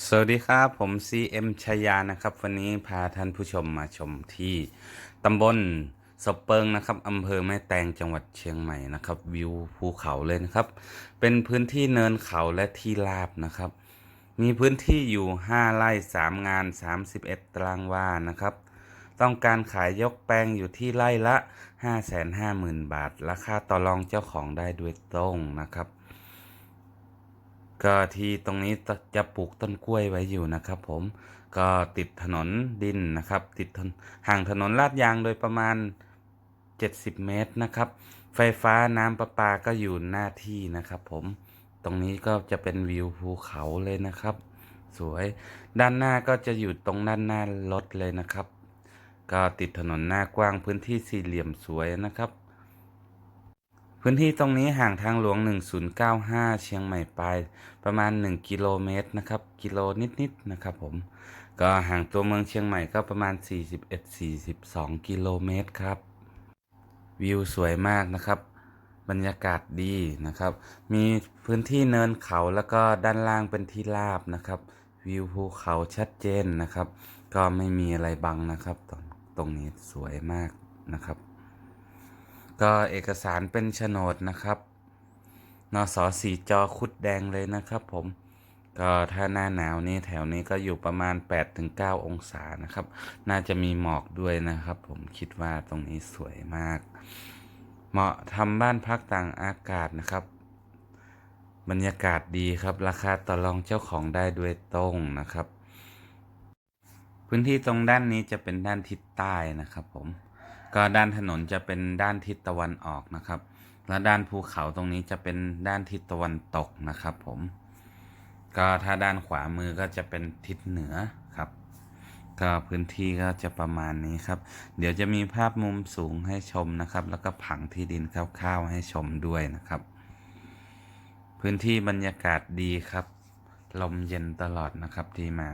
สวัสดีครับ ผม CM ชยานะครับ วันนี้พาท่านผู้ชมมาชมที่ตำบลสบเปิงนะครับอำเภอแม่แตงจังหวัดเชียงใหม่นะครับ วิวภูเขาเลยนะครับ เป็นพื้นที่เนินเขาและที่ราบนะครับ มีพื้นที่อยู่ 5 ไร่ 3 งาน 31 ตารางวานะครับ ต้องการขายยกแปลงอยู่ที่ไร่ละ 550,000 บาท ราคาต่อรองเจ้าของได้ด้วยตรงนะครับ ก็ที่ตรงนี้จะปลูกต้นกล้วยไว้อยู่นะครับ ผมก็ติดถนนดินนะครับ ติดห่างถนนลาดยางโดยประมาณ 70 เมตรนะครับ ไฟฟ้าน้ำประปาก็อยู่หน้าที่นะครับ ผมตรงนี้ก็จะเป็นวิวภูเขาเลยนะครับ สวยด้านหน้าก็จะอยู่ตรงด้านหน้ารถเลยนะครับ ก็ติดถนนหน้ากว้างพื้นที่สี่เหลี่ยมสวยนะครับ พื้นที่ตรงนี้ห่างทางหลวง 1095 เชียงใหม่ไปประมาณ 1 กิโลเมตรนะครับ กิโลนิดๆนะครับผม ก็ห่างตัวเมืองเชียงใหม่ก็ประมาณ 41-42 กิโลเมตรครับ วิวสวยมากนะครับ บรรยากาศดีนะครับ มีพื้นที่เนินเขาแล้วก็ด้านล่างเป็นที่ราบนะครับ วิวภูเขาชัดเจนนะครับ ก็ไม่มีอะไรบังนะครับ ตรงตรงนี้สวยมากนะครับ ก็เอกสารเป็นโฉนดนะครับนสสีจอคุดแดงเลยนะครับผมก็ถ้าหน้าหนาวนี้แถวนี้ก็อยู่ประมาณ 8-9 องศานะครับ น่าจะมีหมอกด้วยนะครับ ผมคิดว่าตรงนี้สวยมาก เหมาะทำบ้านพักต่างอากาศนะครับ บรรยากาศดีครับ ราคาต่อรองเจ้าของได้ด้วยตรงนะครับ พื้นที่ตรงด้านนี้จะเป็นด้านทิศใต้นะครับผม ก็ด้านถนนจะเป็นด้านทิศตะวันออกนะครับ และด้านภูเขาตรงนี้จะเป็นด้านทิศตะวันตกนะครับผม ก็ถ้าด้านขวามือก็จะเป็นทิศเหนือครับ ก็พื้นที่ก็จะประมาณนี้ครับ เดี๋ยวจะมีภาพมุมสูงให้ชมนะครับ แล้วก็ผังที่ดินคร่าวๆให้ชมด้วยนะครับ พื้นที่บรรยากาศดีครับ ลมเย็นตลอดนะครับที่มา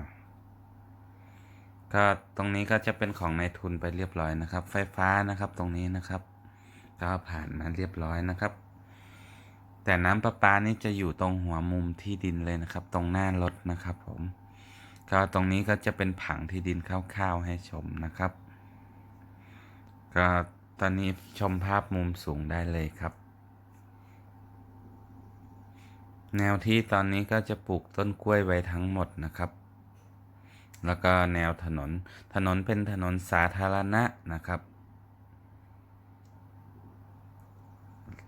ก็ตรงนี้ก็จะเป็นของนายทุนไปเรียบร้อยนะครับ ไฟฟ้านะครับตรงนี้นะครับ ก็ผ่านมาเรียบร้อยนะครับ แต่น้ำประปานี่จะอยู่ตรงหัวมุมที่ดินเลยนะครับ ตรงหน้ารถนะครับ ผมก็ตรงนี้ก็จะเป็นผังที่ดินคร่าวๆให้ชมนะครับ ก็ตอนนี้ชมภาพมุมสูงได้เลยครับ แนวที่ตอนนี้ก็จะปลูกต้นกล้วยไว้ทั้งหมดนะครับ แล้วก็แนวถนน ถนนเป็นถนนสาธารณะนะครับ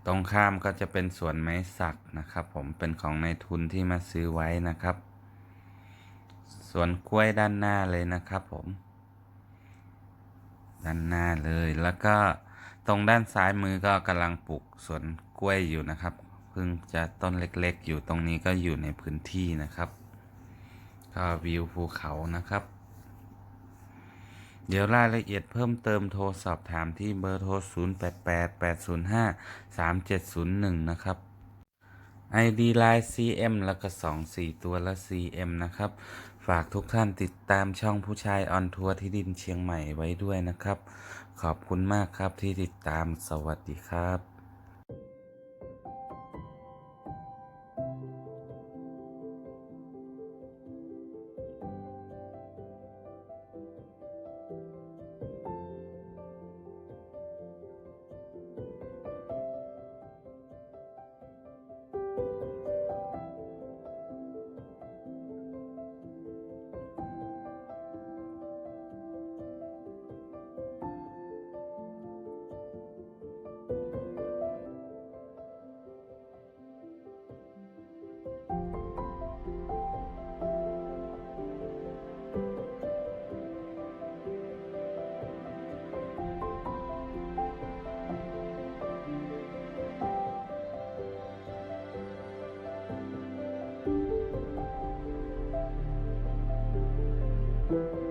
ตรงข้ามก็จะเป็นสวนไม้สักนะครับ ผม เป็นของนายทุนที่มาซื้อไว้นะครับ สวนกล้วยด้านหน้าเลยนะครับผม ด้านหน้าเลย แล้วก็ตรงด้านซ้ายมือก็กำลังปลูกสวนกล้วยอยู่นะครับ เพิ่งจะต้นเล็กๆ อยู่ตรงนี้ก็อยู่ในพื้นที่นะครับ ก็วิวภูเขานะครับ เดี๋ยวรายละเอียดเพิ่มเติมโทรสอบถามที่เบอร์โทร 0888053701 นะครับ ID Line CM แล้วก็ 2 4 ตัวละ CM นะครับ ฝากทุกท่านติดตามช่องผู้ชายออนทัวร์ที่ดินเชียงใหม่ไว้ด้วยนะครับ ขอบคุณมากครับที่ติดตามสวัสดีครับ thank you